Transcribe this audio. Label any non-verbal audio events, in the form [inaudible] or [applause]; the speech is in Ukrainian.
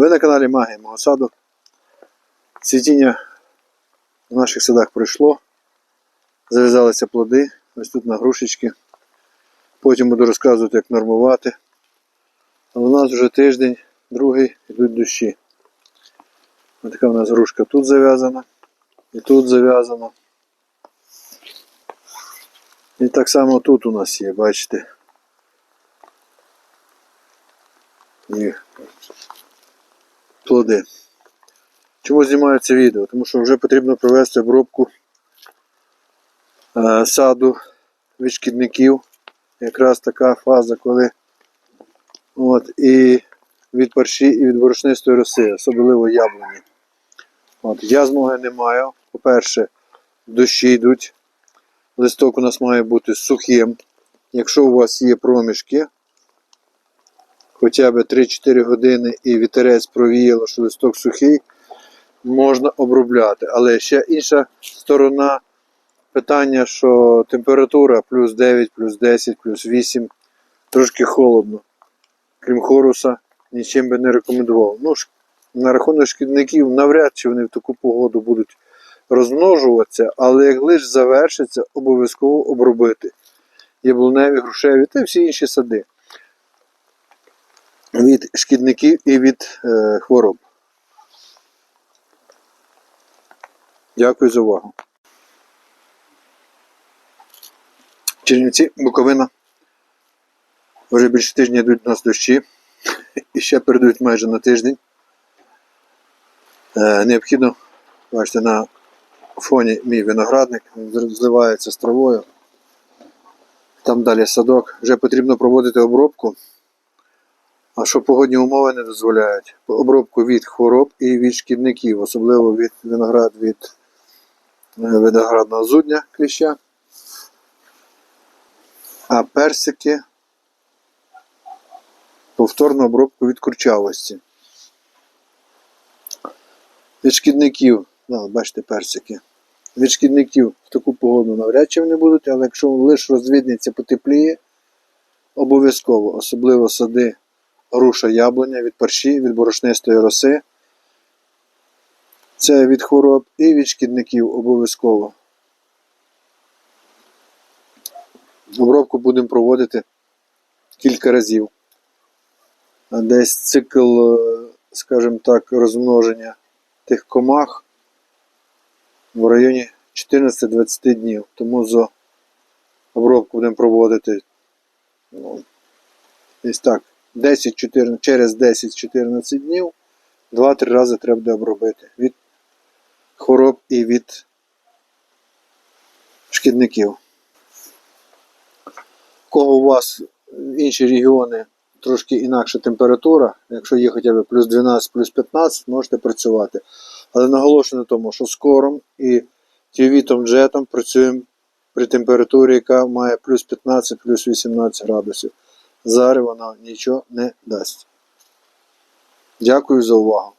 Ви на каналі Магія мого саду. Цвітіння в наших садах пройшло. Зав'язалися плоди. Ось тут на грушечки. Потім буду розказувати, як нормувати. Але у нас вже тиждень, другий йдуть дощі. Ось така у нас грушка тут зав'язана. І тут зав'язана. І так само тут у нас є, бачите. Плоди. Чому знімаю це відео? Тому що вже потрібно провести обробку е, саду від шкідників. Якраз така фаза, коли от, і від парші, і від борошнистої роси, особливо яблуні. От, я змоги не маю. По-перше, дощі йдуть. Листок у нас має бути сухим. Якщо у вас є проміжки, хоча б 3-4 години і вітерець провіяло, що листок сухий, можна обробляти. Але ще інша сторона питання, що температура плюс 9, плюс 10, плюс 8, трошки холодно. Крім хоруса, нічим би не рекомендував. Ну, на рахунок шкідників, навряд чи вони в таку погоду будуть розмножуватися, але як лише завершиться, обов'язково обробити яблуневі, грушеві та всі інші сади від шкідників і від е, хвороб. Дякую за увагу. Чернівці, Буковина. Вже більше тижня йдуть у нас дощі. [laughs] І ще передають майже на тиждень. Е, необхідно, бачите, на фоні мій виноградник зливається з травою. Там далі садок. Вже потрібно проводити обробку. А що погодні умови не дозволяють? Обробку від хвороб і від шкідників, особливо від виноград від е, виноградного зудня кліща. А персики повторну обробку від курчавості. Від шкідників, да, бачите, персики. Від шкідників в таку погоду навряд чи вони будуть, але якщо лише розвідниця потепліє, обов'язково, особливо сади груша яблуня від парші, від борошнистої роси. Це від хвороб і від шкідників обов'язково. Обробку будемо проводити кілька разів. Десь цикл, е, скажімо так, розмноження тих комах в районі 14-20 днів. Тому за обробку будемо проводити ну, десь так, 10-14, через 10-14 днів 2-3 рази треба буде обробити від хвороб і від шкідників. Кого у вас інші регіони трошки інакша температура, якщо є хоча б плюс 12, плюс 15, можете працювати. Але наголошую на тому, що скором і тівітом джетом працюємо при температурі, яка має плюс 15, плюс 18 градусів. Зараз вона нічого не дасть. Дякую за увагу.